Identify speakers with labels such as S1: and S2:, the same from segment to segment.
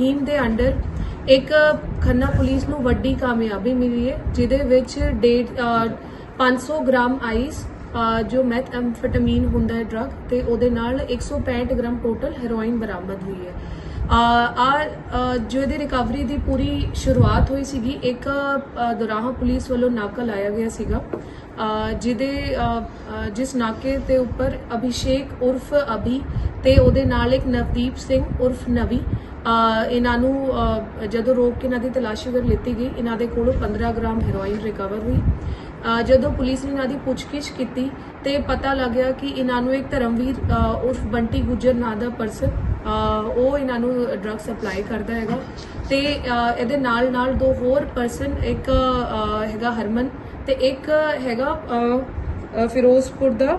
S1: ਮੁਹਿੰਮ ਦੇ ਅੰਡਰ ਇੱਕ ਖੰਨਾ ਪੁਲਿਸ ਨੂੰ ਵੱਡੀ ਕਾਮਯਾਬੀ ਮਿਲੀ ਹੈ ਜਿਹਦੇ ਵਿੱਚ ਡੇਢ ਅ, 500 ਗ੍ਰਾਮ ਆਈਸ ਜੋ ਮੈਥ ਐਮਫੈਟਾਮੀਨ ਹੁੰਦਾ ਹੈ ਡਰਗ ਤੇ ਉਹਦੇ ਨਾਲ 165 ਗ੍ਰਾਮ ਟੋਟਲ ਹੈਰੋਇਨ ਬਰਾਮਦ ਹੋਈ ਹੈ। ਆ ਜੋ ਇਹਦੀ ਰਿਕਵਰੀ ਦੀ ਪੂਰੀ ਸ਼ੁਰੂਆਤ ਹੋਈ ਸੀਗੀ ਇੱਕ ਦੁਰਾਹਾ ਪੁਲਿਸ ਵੱਲੋਂ ਨਾਕਾ ਲਾਇਆ ਗਿਆ ਸੀਗਾ ਜਿਹਦੇ ਜਿਸ ਨਾਕੇ ਦੇ ਉੱਪਰ ਅਭਿਸ਼ੇਕ ਉਰਫ ਅਭੀ ਤੇ ਉਹਦੇ ਨਾਲ ਇੱਕ ਨਵਦੀਪ ਸਿੰਘ ਉਰਫ ਨਵੀ ਇਹਨਾਂ ਨੂੰ ਜਦੋਂ ਰੋਕ ਕੇ ਇਹਨਾਂ ਦੀ ਤਲਾਸ਼ੀ ਵਗੈਰਾ ਲਿੱਤੀ ਗਈ, ਇਹਨਾਂ ਦੇ ਕੋਲੋਂ 15 ਗ੍ਰਾਮ ਹੈਰੋਇਨ ਰਿਕਵਰ ਹੋਈ। ਜਦੋਂ ਪੁਲਿਸ ਨੇ ਇਹਨਾਂ ਦੀ ਪੁੱਛਗਿੱਛ ਕੀਤੀ ਤੇ ਪਤਾ ਲੱਗਿਆ ਕਿ ਇਹਨਾਂ ਨੂੰ ਇੱਕ ਧਰਮਵੀਰ ਉਰਫ ਬੰਟੀ ਗੁੱਜਰ ਨਾਂ ਦਾ ਪਰਸਨ ਉਹ ਇਹਨਾਂ ਨੂੰ ਡਰੱਗ ਸਪਲਾਈ ਕਰਦਾ ਹੈਗਾ ਤੇ ਇਹਦੇ ਨਾਲ ਨਾਲ ਦੋ ਹੋਰ ਪਰਸਨ ਇੱਕ ਹੈਗਾ ਹਰਮਨ ਤੇ ਇੱਕ ਹੈਗਾ ਫਿਰੋਜ਼ਪੁਰ ਦਾ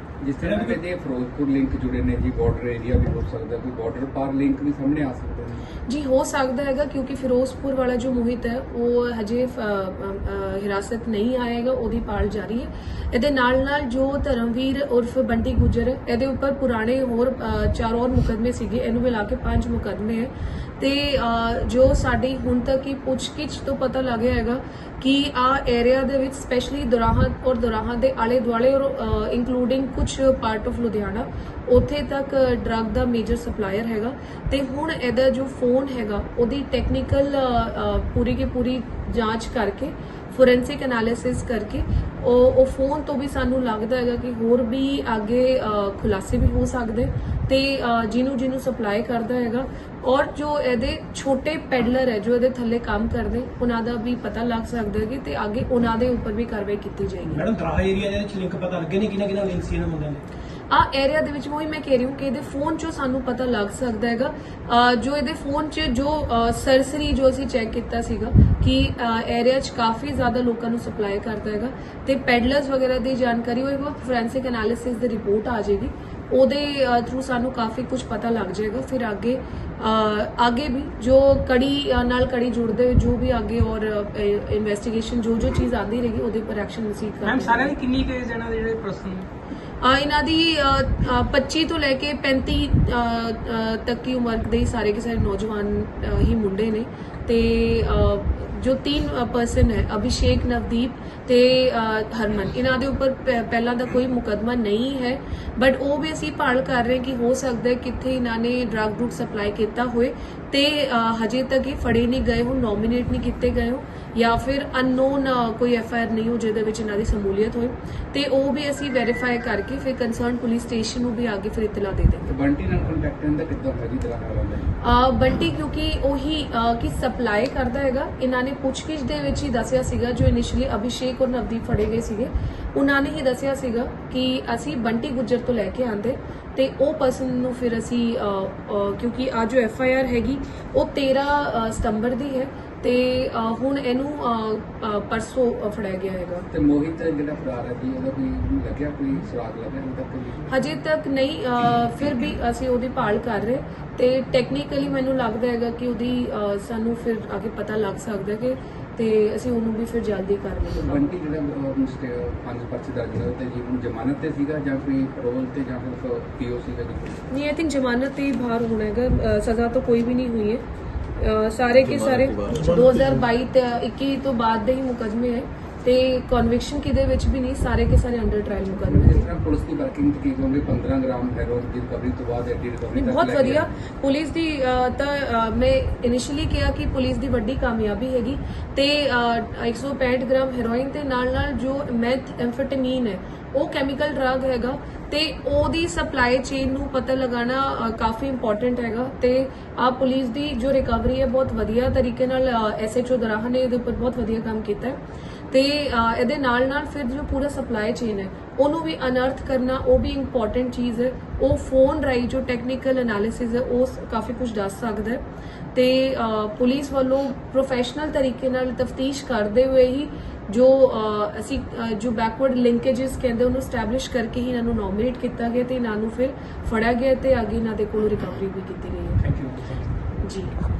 S2: ਜਿਸ ਤਰ੍ਹਾਂ ਕਿ ਕਹਿੰਦੇ ਫਿਰੋਜ਼ਪੁਰ ਲਿੰਕ ਜੁੜੇ ਨੇ ਜੀ ਬਾਰਡਰ ਏਰੀਆ ਵੀ ਹੋ ਸਕਦਾ ਕੋਈ ਬਾਰਡਰ ਪਾਰ ਲਿੰਕ ਵੀ ਸਾਹਮਣੇ ਆ ਸਕਦੇ
S1: ਜੀ। ਹੋ ਸਕਦਾ ਹੈਗਾ ਕਿਉਂਕਿ ਫਿਰੋਜ਼ਪੁਰ ਵਾਲਾ ਜੋ ਮੋਹਿਤ ਹੈ ਉਹ ਹਜੇ ਹਿਰਾਸਤ ਨਹੀਂ ਆਏਗਾ ਉਹਦੀ ਪਾਲ ਜਾਰੀ ਹੈ। ਇਹਦੇ ਨਾਲ ਨਾਲ ਜੋ ਧਰਮਵੀਰ ਉਰਫ ਬੰਟੀ ਗੁਜਰ ਇਹਦੇ ਉੱਪਰ ਪੁਰਾਣੇ ਹੋਰ ਚਾਰ ਹੋਰ ਮੁਕਦਮੇ ਸੀਗੇ ਇਹਨੂੰ ਮਿਲਾ ਕੇ ਪੰਜ ਮੁਕਦਮੇ ਹੈ। ਤੇ ਜੋ ਸਾਡੀ ਹੁਣ ਤੱਕ ਹੀ ਪੁੱਛਗਿੱਛ ਤੋਂ ਪਤਾ ਲੱਗਿਆ ਹੈਗਾ ਕਿ ਆ ਏਰੀਆ ਦੇ ਵਿੱਚ ਸਪੈਸ਼ਲੀ ਦੁਰਾਹਾ ਔਰ ਦੁਰਾਹਾ ਦੇ ਆਲੇ ਦੁਆਲੇ ਔਰ ਇਨਕਲੂਡਿੰਗ ਕੁਝ ਪਾਰਟ ਆਫ ਲੁਧਿਆਣਾ, ਉੱਥੇ ਤੱਕ ਡਰੱਗ ਦਾ ਮੇਜਰ ਸਪਲਾਇਰ ਹੈਗਾ। ਤੇ ਹੁਣ ਇਹਦਾ ਜੋ ਫੋਨ ਹੈਗਾ, ਉਹਦੀ ਟੈਕਨੀਕਲ ਪੂਰੀ ਕੀ ਪੂਰੀ ਜਾਂਚ ਕਰਕੇ ਫੋਰੈਂਸਿਕ ਐਨਾਲਿਸਿਸ ਕਰਕੇ ਉਹ ਉਹ ਫੋਨ ਤੋਂ ਵੀ ਸਾਨੂੰ ਲੱਗਦਾ ਹੈਗਾ ਕਿ ਹੋਰ ਵੀ ਅੱਗੇ ਖੁਲਾਸੇ ਵੀ ਹੋ ਸਕਦੇ ਤੇ ਜਿਹਨੂੰ ਜਿਹਨੂੰ ਸਪਲਾਈ ਕਰਦਾ ਹੈਗਾ ਔਰ ਜੋ ਇਹਦੇ ਛੋਟੇ ਪੈਡਲਰ ਹੈ, ਜੋ ਇਹਦੇ ਥੱਲੇ ਕੰਮ ਕਰਦੇ, ਉਹਨਾਂ ਦਾ ਵੀ ਪਤਾ ਲੱਗ ਸਕਦਾ ਹੈ ਕਿ ਤੇ ਅੱਗੇ ਉਹਨਾਂ ਦੇ ਉੱਪਰ ਵੀ ਕਾਰਵਾਈ ਕੀਤੀ ਜਾਏਗੀ।
S3: ਮੈਡਮ ਦਰਾਹਾ ਏਰੀਆ ਦੇ ਵਿੱਚ ਲਿੰਕ ਪਤਾ ਲੱਗੇ ਨਹੀਂ ਕਿਹਨਾਂ ਕਿਹਨਾਂ ਲਿੰਕ ਸੀ ਇਹਨਾਂ ਮੁੰਡਿਆਂ ਦੇ?
S1: ਆ ਏਰੀਆ ਦੇ ਵਿੱਚ ਉਹੀ ਮੈਂ ਕਹਿ ਰਹੀ ਹਾਂ ਕਿ ਇਹਦੇ ਫੋਨ 'ਚੋਂ ਸਾਨੂੰ ਪਤਾ ਲੱਗ ਸਕਦਾ ਹੈਗਾ। ਜੋ ਇਹਦੇ ਫੋਨ 'ਚ ਜੋ ਸਰਸਰੀ ਜੋ ਅਸੀਂ ਚੈੱਕ ਕੀਤਾ ਸੀਗਾ ਕਿ ਏਰੀਆ 'ਚ ਕਾਫੀ ਜ਼ਿਆਦਾ ਲੋਕਾਂ ਨੂੰ ਸਪਲਾਈ ਕਰਦਾ ਹੈਗਾ ਤੇ ਪੈਡਲਰਸ ਵਗੈਰਾ ਦੀ ਜਾਣਕਾਰੀ ਵਕਤ ਫੋਰੈਂਸਿਕ ਐਨਾਲਿਸਿਸ ਦੀ ਰਿਪੋਰਟ ਆ ਜਾਏਗੀ। ਉਹਦੇ ਥਰੂ ਸਾਨੂੰ ਕਾਫੀ ਕੁਝ ਪਤਾ ਲੱਗ ਜਾਏਗਾ। ਫਿਰ ਅੱਗੇ ਅੱਗੇ ਵੀ ਜੋ ਕੜੀ ਨਾਲ ਕੜੀ ਜੁੜਦੇ ਹੋਏ ਜੋ ਵੀ ਅੱਗੇ ਔਰ ਇਨਵੈਸਟੀਗੇਸ਼ਨ ਜੋ ਜੋ ਚੀਜ਼ ਆਂਦੀ ਰਹੇਗੀ ਉਹਦੇ ਪਰ ਐਕਸ਼ਨ ਰਿਸੀਵ ਕਰਾਂਗੇ
S4: ਮੈਮ ਸਾਰਿਆਂ ਦੀ ਕਿੰਨੀ ਇਹਨਾਂ ਦੇ ਜਿਹੜੇ ਪਰਸਨ
S1: ਇਹਨਾਂ ਦੀ ਅ, 25 ਤੋਂ ਲੈ ਕੇ 35 ਅ, ਤੱਕ ਦੀ ਉਮਰ ਦੇ ਸਾਰੇ ਕੇ ਸਾਰੇ ਨੌਜਵਾਨ ਹੀ ਮੁੰਡੇ ਨੇ ਤੇ ਜੋ ਤਿੰਨ ਪਰਸਨ ਹੈ ਅਭਿਸ਼ੇਕ ਨਵਦੀਪ ਤੇ ਹਰਮਨ। ਇਹਨਾਂ ਦੇ ਉੱਪਰ ਪਹਿਲਾਂ ਦਾ ਕੋਈ ਮੁਕਦਮਾ ਨਹੀਂ ਹੈ ਬਟ ਉਹ ਵੀ ਅਸੀਂ ਭਾਲ ਕਰ ਰਹੇ ਕਿ ਹੋ ਸਕਦਾ ਹੈ ਕਿੱਥੇ ਇਹਨਾਂ ਨੇ ਡਰੱਗ ਡਰੂਗ ਸਪਲਾਈ ਕੀਤਾ ਹੋਏ ਤੇ ਹਜੇ ਤੱਕ ਇਹ ਫੜੇ ਨਹੀਂ ਗਏ ਹੋ ਨੋਮੀਨੇਟ ਨਹੀਂ ਕੀਤੇ ਗਏ ਹੋ ਜਾਂ ਫਿਰ ਅਨਨੋਨ ਕੋਈ ਐਫ ਆਈ ਆਰ ਨਹੀਂ ਹੋ ਜਿਹਦੇ ਵਿੱਚ ਇਹਨਾਂ ਦੀ ਸਮੂਲੀਅਤ ਹੋਏ। ਤੇ ਉਹ ਵੀ ਅਸੀਂ ਵੈਰੀਫਾਈ ਕਰਕੇ ਫਿਰ ਕੰਸਰਨ ਪੁਲਿਸ ਸਟੇਸ਼ਨ ਨੂੰ ਵੀ ਅੱਗੇ ਫਿਰ ਇਤਲਾ ਦੇ ਦੇਵਾਂਗੇ
S2: ਤੇ ਬੰਟੀ ਨਾਲ ਕੰਟੈਕਟ ਇਹਨਾਂ ਦਾ ਕਿੱਦਾਂ ਵਾਲਾ ਜੀ
S1: ਅ, ਬੰਟੀ ਕਿਉਂਕਿ ਉਹੀ ਕਿ ਸਪਲਾਈ ਕਰਦਾ ਹੈਗਾ ਇਹਨਾਂ ਨੇ ਪੁੱਛਗਿੱਛ ਦੇ ਵਿੱਚ ਹੀ ਦੱਸਿਆ ਸੀਗਾ ਜੋ ਇਨੀਸ਼ੀਅਲੀ ਅਭਿਸ਼ੇਕ ਔਰ ਨਵਦੀਪ ਫੜੇ ਗਏ ਸੀਗੇ। ਉਹਨਾਂ ਨੇ ਹੀ ਦੱਸਿਆ ਸੀਗਾ ਕਿ ਅਸੀਂ ਬੰਟੀ ਗੁੱਜਰ ਤੋਂ ਲੈ ਕੇ ਆਂਦੇ ਤੇ ਉਹ ਪਰਸਨ ਨੂੰ ਫਿਰ ਅਸੀਂ ਕਿਉਂਕਿ ਆ ਜੋ ਐਫ ਆਈ ਆਰ ਹੈਗੀ ਉਹ 13 ਅ, ਸਤੰਬਰ ਦੀ ਹੈ ਤੇ ਹੁਣ ਇਹਨੂੰ ਪਰਸੋਂ ਅ, ਫੜਿਆ ਗਿਆ ਹੈਗਾ।
S2: ਤੇ ਮੋਹਿਤ ਜਿਹੜਾ ਫਰਾਰ ਹੈ ਜੀ ਉਹਦਾ ਕੋਈ ਲੱਗਿਆ ਕੋਈ ਸੁਰਾਗ ਲੱਗਿਆ ਹੁਣ ਤੱਕ
S1: ਹਜੇ ਤੱਕ ਨਹੀਂ ਫਿਰ ਵੀ ਅਸੀਂ ਉਹਦੀ ਭਾਲ ਕਰ ਰਹੇ। ਤੇ ਟੈਕਨੀਕਲੀ ਮੈਨੂੰ ਲੱਗਦਾ ਹੈਗਾ ਕਿ ਉਹਦੀ ਸਾਨੂੰ ਫਿਰ ਅੱਗੇ ਪਤਾ ਲੱਗ ਸਕਦਾ ਕਿ ਤੇ ਅਸੀਂ ਉਹਨੂੰ ਵੀ ਫਿਰ ਜਲਦੀ ਕਰ ਲਵਾਂਗੇ
S2: ਬੰਟੀ ਜਿਹੜਾ ਪੰਜ ਪਰਚੇ ਦਰਜ ਹੋਏ ਤੇ ਜੀ ਹੁਣ ਜ਼ਮਾਨਤ ਤੇ ਸੀਗਾ ਜਾਂ ਕੋਈ ਪੈਰੋਲ ਤੇ ਜਾਂ ਫਿਰ ਪੀਓ ਸੀਗਾ ਜੀ?
S1: ਨਹੀਂ ਆਈ ਥਿੰਕ ਜ਼ਮਾਨਤ ਤੇ ਹੀ ਬਾਹਰ ਹੋਣਾ ਹੈਗਾ। ਸਜ਼ਾ ਤਾਂ ਕੋਈ ਵੀ ਨਹੀਂ ਹੋਈ ਹੈ। ਸਾਰੇ ਕੇ ਸਾਰੇ 2022 ਤੇ 21 ਤੋਂ ਬਾਅਦ ਦੇ ਹੀ ਮੁਕਦਮੇ ਹੈ। ਤੇ ਕਨਵਿਕਸ਼ਨ ਕਿਦੇ ਵਿੱਚ ਵੀ ਨਹੀਂ ਸਾਰੇ ਕੇ ਸਾਰੇ ਅੰਡਰ ਟ੍ਰਾਇਲ ਮੁਕਦਮੇ
S2: ਜਿਸ ਤਰ੍ਹਾਂ ਪੁਲਿਸ ਦੀ ਵਰਕਿੰਗ ਕੀ ਕਹੋਗੇ 15 ਗ੍ਰਾਮ ਹੈਰੋਇਨ ਦੀ ਰਿਕਵਰੀ ਤੋਂ ਬਾਅਦ ਐਡੀ ਰਿਕਵਰੀ
S1: ਨਹੀਂ, ਬਹੁਤ ਵਧੀਆ। ਪੁਲਿਸ ਦੀ ਤਾਂ ਮੈਂ ਇਨੀਸ਼ੀਅਲੀ ਕਿਹਾ ਕਿ ਪੁਲਿਸ ਦੀ ਵੱਡੀ ਕਾਮਯਾਬੀ ਹੈਗੀ ਤੇ ਅ, 165 ਗ੍ਰਾਮ ਹੈਰੋਇਨ ਤੇ ਨਾਲ ਨਾਲ ਜੋ ਮੈਥ ਐਮਫੈਟਾਮੀਨ ਹੈ ਉਹ ਕੈਮੀਕਲ ਡਰਗ ਹੈਗਾ ਤੇ ਉਹਦੀ ਸਪਲਾਈ ਚੇਨ ਨੂੰ ਪਤਾ ਲਗਾਉਣਾ ਅ, ਕਾਫੀ ਇੰਪੋਰਟੈਂਟ ਹੈਗਾ ਤੇ ਆ ਪੁਲਿਸ ਦੀ ਜੋ ਰਿਕਵਰੀ ਹੈ ਬਹੁਤ ਵਧੀਆ ਤਰੀਕੇ ਨਾਲ ਐਸਐਚਓ ਦਰਾਹਾ ਨੇ ਇਹਦੇ ਉੱਪਰ ਬਹੁਤ ਵਧੀਆ ਕੰਮ ਕੀਤਾ ਹੈ। ਤੇ ਇਹਦੇ ਨਾਲ ਨਾਲ ਫਿਰ ਜੋ ਪੂਰਾ ਸਪਲਾਈ ਚੇਨ ਹੈ ਉਹਨੂੰ ਵੀ ਅਨਰਥ ਕਰਨਾ ਉਹ ਵੀ ਇੰਪੋਰਟੈਂਟ ਚੀਜ਼ ਹੈ। ਉਹ ਫੋਨ ਰਾਈ ਜੋ ਟੈਕਨੀਕਲ ਐਨਾਲਿਸਿਸ ਹੈ ਉਹ ਕਾਫੀ ਕੁਝ ਦੱਸ ਸਕਦਾ ਹੈ। ਤੇ ਪੁਲਿਸ ਵੱਲੋਂ ਪ੍ਰੋਫੈਸ਼ਨਲ ਤਰੀਕੇ ਨਾਲ ਤਫਤੀਸ਼ ਕਰਦੇ ਹੋਏ ਹੀ ਜੋ ਅਸੀਂ ਜੋ ਬੈਕਵਰਡ ਲਿੰਕੇजेस ਕਹਿੰਦੇ ਉਹਨੂੰ ਸਟੈਬਲਿਸ਼ ਕਰਕੇ ਹੀ ਇਹਨਾਂ ਨੂੰ ਨੋਮੀਨੇਟ ਕੀਤਾ ਗਿਆ ਤੇ ਇਹਨਾਂ ਨੂੰ ਫਿਰ ਫੜਿਆ ਗਿਆ ਤੇ ਅੱਗੇ ਇਹਨਾਂ ਦੇ ਕੋਲ ਰਿਕਵਰੀ ਵੀ ਕੀਤੀ ਗਈ ਹੈ।
S3: ਥੈਂਕ ਯੂ
S1: ਜੀ।